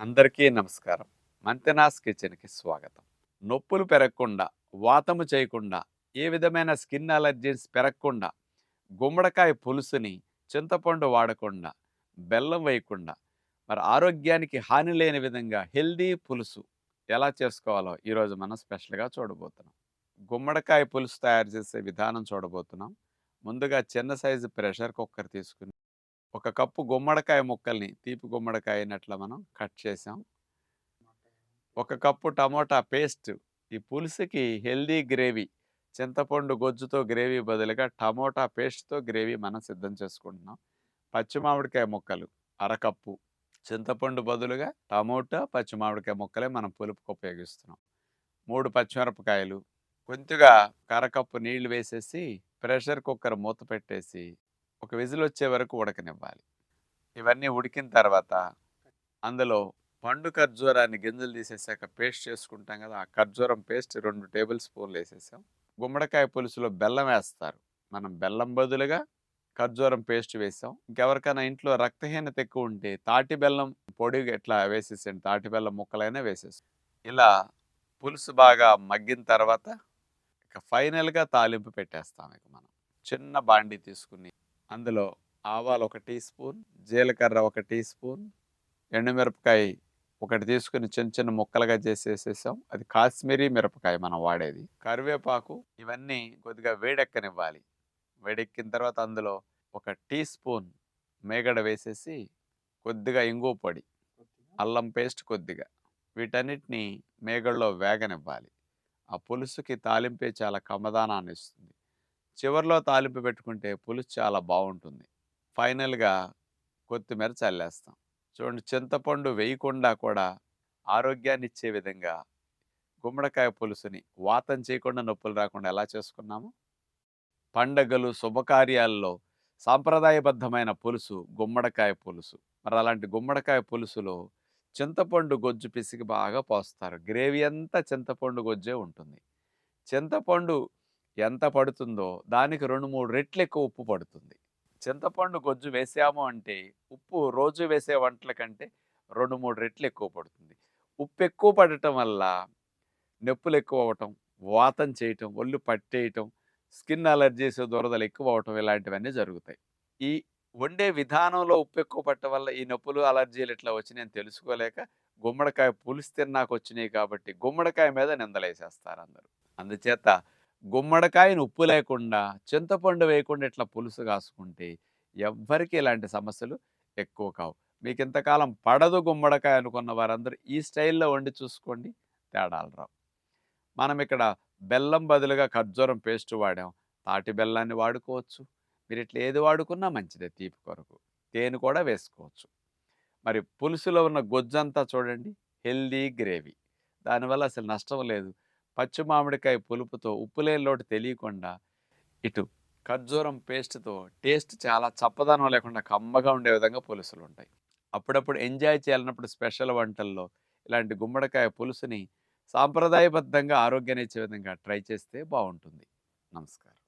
అందరికీ నమస్కారం. మంతెనాస్ కిచెన్కి స్వాగతం. నొప్పులు పెరగకుండా వాతము చేయకుండా ఏ విధమైన స్కిన్ అలర్జీస్ పెరగకుండా గుమ్మడికాయ పులుసుని చింతపండు వాడకుండా బెల్లం వేయకుండా మరి ఆరోగ్యానికి హాని లేని విధంగా హెల్దీ పులుసు ఎలా చేసుకోవాలో ఈరోజు మనం స్పెషల్గా చూడబోతున్నాం. గుమ్మడికాయ పులుసు తయారు చేసే విధానం చూడబోతున్నాం. ముందుగా చిన్న సైజు ప్రెషర్ కుక్కర్ తీసుకుని ఒక కప్పు గుమ్మడికాయ ముక్కల్ని తీపి గుమ్మడికాయ అయినట్ల మనం కట్ చేసాం. ఒక కప్పు టమోటా పేస్ట్ ఈ పులుసుకి హెల్దీ గ్రేవీ చింతపండు గొజ్జుతో గ్రేవీ బదులుగా టమోటా పేస్ట్తో గ్రేవీ మనం సిద్ధం చేసుకుంటున్నాం. పచ్చిమామిడికాయ ముక్కలు అరకప్పు చింతపండు బదులుగా టమోటా పచ్చి మామిడికాయ ముక్కలే మనం పులుపుకు ఉపయోగిస్తున్నాం. మూడు పచ్చిమిరపకాయలు కొద్దిగా కరకప్పు నీళ్ళు వేసేసి ప్రెషర్ కుక్కర్ మూత పెట్టేసి ఒక విజిల్ వచ్చే వరకు ఉడకనివ్వాలి. ఇవన్నీ ఉడికిన తర్వాత అందులో పండు ఖర్జూరాన్ని గింజలు తీసేసాక పేస్ట్ చేసుకుంటాం కదా ఆ ఖర్జూరం పేస్ట్ రెండు టేబుల్ స్పూన్లు వేసేసాం. గుమ్మడికాయ పులుసులో బెల్లం వేస్తారు. మనం బెల్లం బదులుగా ఖర్జూరం పేస్ట్ వేసాం. ఇంకెవరికైనా ఇంట్లో రక్తహీనత ఎక్కువ ఉంటే తాటి బెల్లం పొడి ఎట్లా వేసేసండి తాటి బెల్లం ముక్కలైనా వేసేసాం ఇలా పులుసు బాగా మగ్గిన తర్వాత ఇక ఫైనల్గా తాలింపు పెట్టేస్తాం ఇక మనం. చిన్న బాండి తీసుకుని అందులో ఆవాలు ఒక టీ స్పూన్ జీలకర్ర ఒక టీ స్పూన్ ఎండుమిరపకాయ ఒకటి తీసుకుని చిన్న చిన్న ముక్కలుగా చేసేసేసాం. అది కాశ్మీరీ మిరపకాయ మనం వాడేది. కరివేపాకు ఇవన్నీ కొద్దిగా వేడెక్కనివ్వాలి. వేడెక్కిన తర్వాత అందులో ఒక టీ స్పూన్ మేగడ వేసేసి కొద్దిగా ఇంగు పొడి అల్లం పేస్ట్ కొద్దిగా. వీటన్నిటిని మేగడలో వేగనివ్వాలి. ఆ పులుసుకి తాలింపే చాలా కమ్మదానాన్ని ఇస్తుంది చివరిలో తాలింపు పెట్టుకుంటే పులుసు చాలా బాగుంటుంది. ఫైనల్గా కొత్తిమీర చల్లేస్తాం. చూడండి చింతపండు వేయకుండా కూడా ఆరోగ్యాన్ని ఇచ్చే విధంగా గుమ్మడికాయ పులుసుని వాతం చేయకుండా నొప్పులు రాకుండా ఎలా చేసుకున్నాము? పండగలు శుభకార్యాల్లో సాంప్రదాయబద్ధమైన పులుసు గుమ్మడికాయ పులుసు. మరి అలాంటి గుమ్మడికాయ పులుసులో చింతపండు గొజ్జు పిసికి బాగా పోస్తారు. గ్రేవీ అంతా చింతపండు గొజ్జే ఉంటుంది. చింతపండు ఎంత పడుతుందో దానికి రెండు మూడు రెట్లు ఎక్కువ ఉప్పు పడుతుంది. చింతపండు గొజ్జు వేసాము అంటే ఉప్పు రోజు వేసే వంటల కంటే రెండు మూడు రెట్లు ఎక్కువ పడుతుంది. ఉప్పు ఎక్కువ పడటం వల్ల నొప్పులు ఎక్కువ అవ్వటం వాతం చేయటం ఒళ్ళు పట్టేయటం స్కిన్ అలర్జీస్ దురదలు ఎక్కువ అవటం ఇలాంటివన్నీ జరుగుతాయి. ఈ వండే విధానంలో ఉప్పు ఎక్కువ పట్టడం వల్ల ఈ నొప్పులు అలర్జీలు ఇట్లా వచ్చినాయని తెలుసుకోలేక గుమ్మడికాయ పులుసు నాకు వచ్చినాయి కాబట్టి గుమ్మడికాయ మీద నిందలేసేస్తారు అందరూ. అందుచేత గుమ్మడికాయను ఉప్పు లేకుండా చింతపండు వేయకుండా ఇట్లా పులుసు కాసుకుంటే ఎవ్వరికి ఇలాంటి సమస్యలు ఎక్కువ కావు. మీకు ఇంతకాలం పడదు గుమ్మడికాయ అనుకున్న వారందరూ ఈ స్టైల్లో వండి చూసుకోండి తేడాలు రావు. మనం ఇక్కడ బెల్లం బదులుగా ఖర్జూరం పేస్ట్ వాడాం. తాటి బెల్లాన్ని వాడుకోవచ్చు. మీరు ఇట్లా ఏది వాడుకున్నా మంచిదే తీపి కొరకు. తేనె కూడా వేసుకోవచ్చు. మరి పులుసులో ఉన్న గొజ్జంతా చూడండి హెల్దీ గ్రేవీ. దానివల్ల అసలు నష్టం లేదు. పచ్చి మామిడికాయ పులుపుతో ఉప్పు లోటు తెలియకుండా ఇటు ఖర్జూరం పేస్ట్తో టేస్ట్ చాలా చప్పదనం లేకుండా కమ్మగా ఉండే విధంగా పులుసులు ఉంటాయి అప్పుడప్పుడు ఎంజాయ్ చేయాలన్నప్పుడు స్పెషల్ వంటల్లో ఇలాంటి గుమ్మడికాయ పులుసుని సాంప్రదాయబద్ధంగా ఆరోగ్యాన్ని ఇచ్చే విధంగా ట్రై చేస్తే బాగుంటుంది. నమస్కారం.